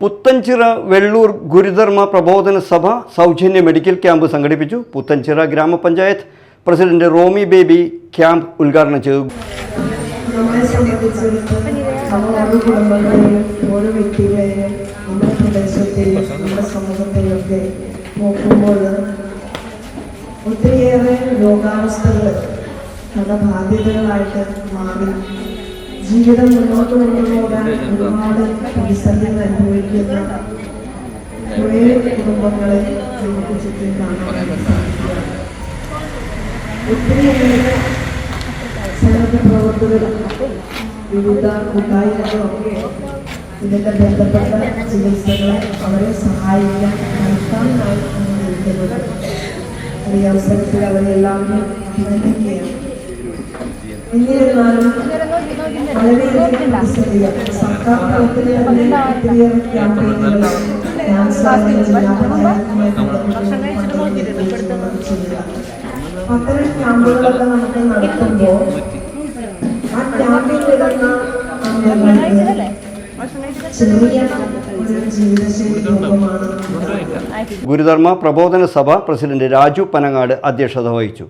പുത്തൻചിറ വെള്ളൂർ ഗുരുധർമ്മ പ്രബോധന സഭ സൗജന്യ മെഡിക്കൽ ക്യാമ്പ് സംഘടിപ്പിച്ചു. പുത്തൻചിറ ഗ്രാമപഞ്ചായത്ത് പ്രസിഡന്റ് റോമി ബേബി ക്യാമ്പ് ഉദ്ഘാടനം ചെയ്തു. ഓരോ ഒത്തിരിയേറെ രോഗാവസ്ഥകൾ നമ്മുടെ ബാധ്യതകളായിട്ട് മാറി. ജീവിതം മുന്നോട്ട് കൊണ്ടുപോകാൻ ഒരുപാട് പ്രതിസന്ധികൾ അനുഭവിക്കുന്ന കുറേ കുടുംബങ്ങളെ നമുക്ക് ചുറ്റും കാണാൻ ഒത്തിരി സന്നദ്ധ പ്രവർത്തകരും വിവിധ കൂട്ടായ്മകളും ഒക്കെ ഇതിന്റെ ബന്ധപ്പെട്ട ചികിത്സകളെ അവരെ സഹായിക്കാൻ നടത്താനായി ഇരിക്കുന്നത്. ഈ അവസരത്തിൽ അവരെല്ലാവരും അഭിനന്ദിക്കുകയാണ്. സർക്കാർ ഞാൻ അത്തരം ക്യാമ്പുകളൊക്കെ നമുക്ക് നടത്തുമ്പോൾ ആ ക്യാമ്പിൽ വരുന്ന ചെറിയ ഗുരുധർമ്മ പ്രബോധന സഭ പ്രസിഡന്റ് രാജു പനങ്ങാട് അധ്യക്ഷത വഹിച്ചു.